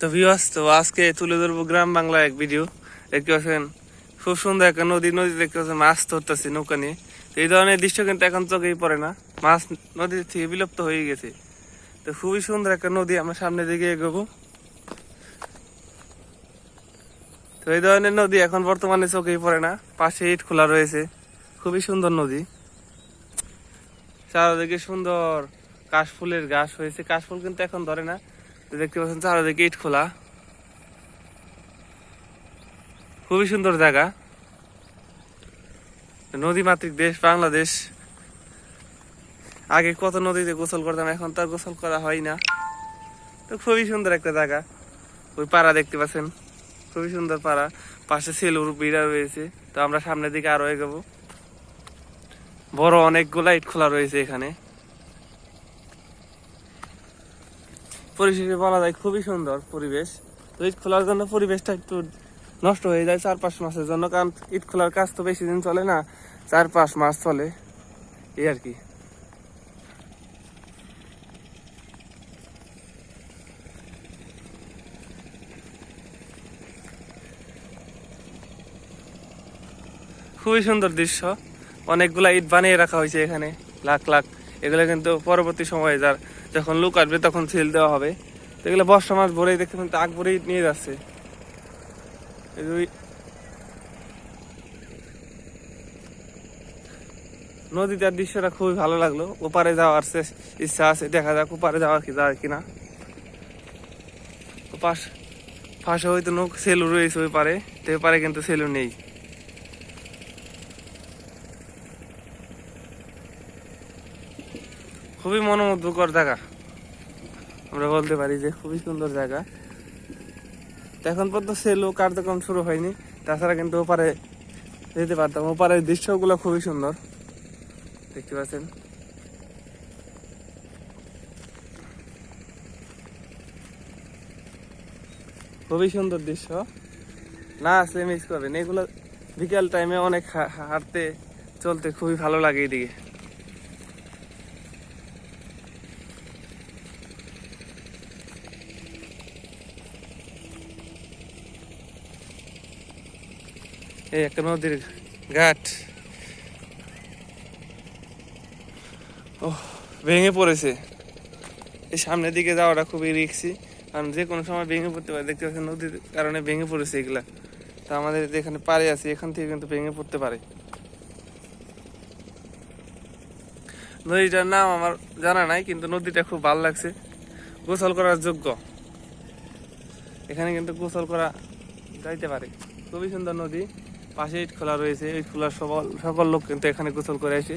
তো ভিউয়ার্স তো আজকে তুলে ধরবো গ্রাম বাংলা এক ভিডিও দেখতে পাচ্ছেন, খুব সুন্দর একটা নদী নদী দেখতে পাচ্ছেন, মাছ ধরতেছে নৌকা নিয়ে। তো এই ধরনের দৃশ্য কিন্তু এখন চোখেই পড়ে না। মাছ নদী থেকে বিলুপ্ত হয়ে গেছে। তো খুবই সুন্দর একটা নদী, আমরা সামনের দিকে এগোবো। তো এই ধরনের নদী এখন বর্তমানে চোখেই পড়ে না। পাশে ইট খোলা রয়েছে। খুবই সুন্দর নদী। চারদিকে সুন্দর কাশফুলের গাছ হয়েছে। কাশফুল কিন্তু এখন ধরে না। দেখতে পাচ্ছেন চারদিকে ইট খোলা। খুবই সুন্দর জায়গা। নদী মাতৃক দেশ, বাংলাদেশ। আগে কত নদীতে গোসল করতাম, এখন তো গোসল করা হয় না। তো খুবই সুন্দর একটা জায়গা। ওই পাড়া দেখতে পাচ্ছেন। খুবই সুন্দর পাড়া। পাশে সেলুর বিড়া রয়েছে। তো আমরা সামনের দিকে আরও এগোবো। বড় অনেকগুলা ইট খোলা রয়েছে এখানে। পরিশেষে বলা যায় খুবই সুন্দর পরিবেশ। তো ইট খোলার জন্য পরিবেশটা একটু নষ্ট হয়ে যায় চার পাঁচ মাসের জন্য, কারণ ইট খোলার কাজ তো বেশি দিন চলে না চার পাঁচ মাস চলে। এই আর কি। খুবই সুন্দর দৃশ্য। অনেকগুলা ইট বানিয়ে রাখা হয়েছে এখানে, লাখ লাখ এগুলো কিন্তু পরবর্তী সময়ে যার যখন লুক আসবে তখন সিল দেওয়া হবে। তো এগুলো বর্ষা মাস ভরেই দেখতে কিন্তু আগ ভরেই নিয়ে যাচ্ছে। নদীটার দৃশ্যটা খুবই ভালো লাগল। ওপারে যাওয়ার ইচ্ছা আছে, দেখা যাক ওপারে যাওয়া কি যায় কিনা। পাশ পাশে হয়তো নৌক সেলু রয়েছে ওই পারে, তো পারে কিন্তু সেলু নেই। খুবই মনোমুগ্ধকর জায়গা। আমরা বলতে পারি যে খুবই সুন্দর জায়গা। এখন পর্যন্ত সেলু কার্যক্রম শুরু হয়নি। তাছাড়া কিন্তু ওপারে যেতে পারতাম। ওপারের দৃশ্যগুলো খুবই সুন্দর। দেখতে পাচ্ছেন? খুবই সুন্দর দৃশ্য। না আসলে মিস করবেন এগুলো বিকেল টাইমে অনেক হাঁটতে, চলতে খুবই ভালো লাগে এদিকে। এই একটা নদীর ঘাট। ও ভেঙে পড়েছে। এই সামনের দিকে যাওয়াটা খুবই রিক্সি কারণ যে কোনো সময় ভেঙে পড়তে পারে। দেখতে পাচ্ছেন নদীর কারণে ভেঙে পড়েছে এগুলা। তো আমাদের যেখানে পাড়ে আছে, এখান থেকে কিন্তু ভেঙে পড়তে পারে। নদীটার নাম আমার জানা নাই, কিন্তু নদীটা খুব ভালো লাগছে। গোসল করার যোগ্য। এখানে কিন্তু গোসল করা যাইতে পারে। খুবই সুন্দর নদী। পাশে ইট খোলা রয়েছে ইট খোলা সকল সকল লোক কিন্তু এখানে গোসল করে আসে।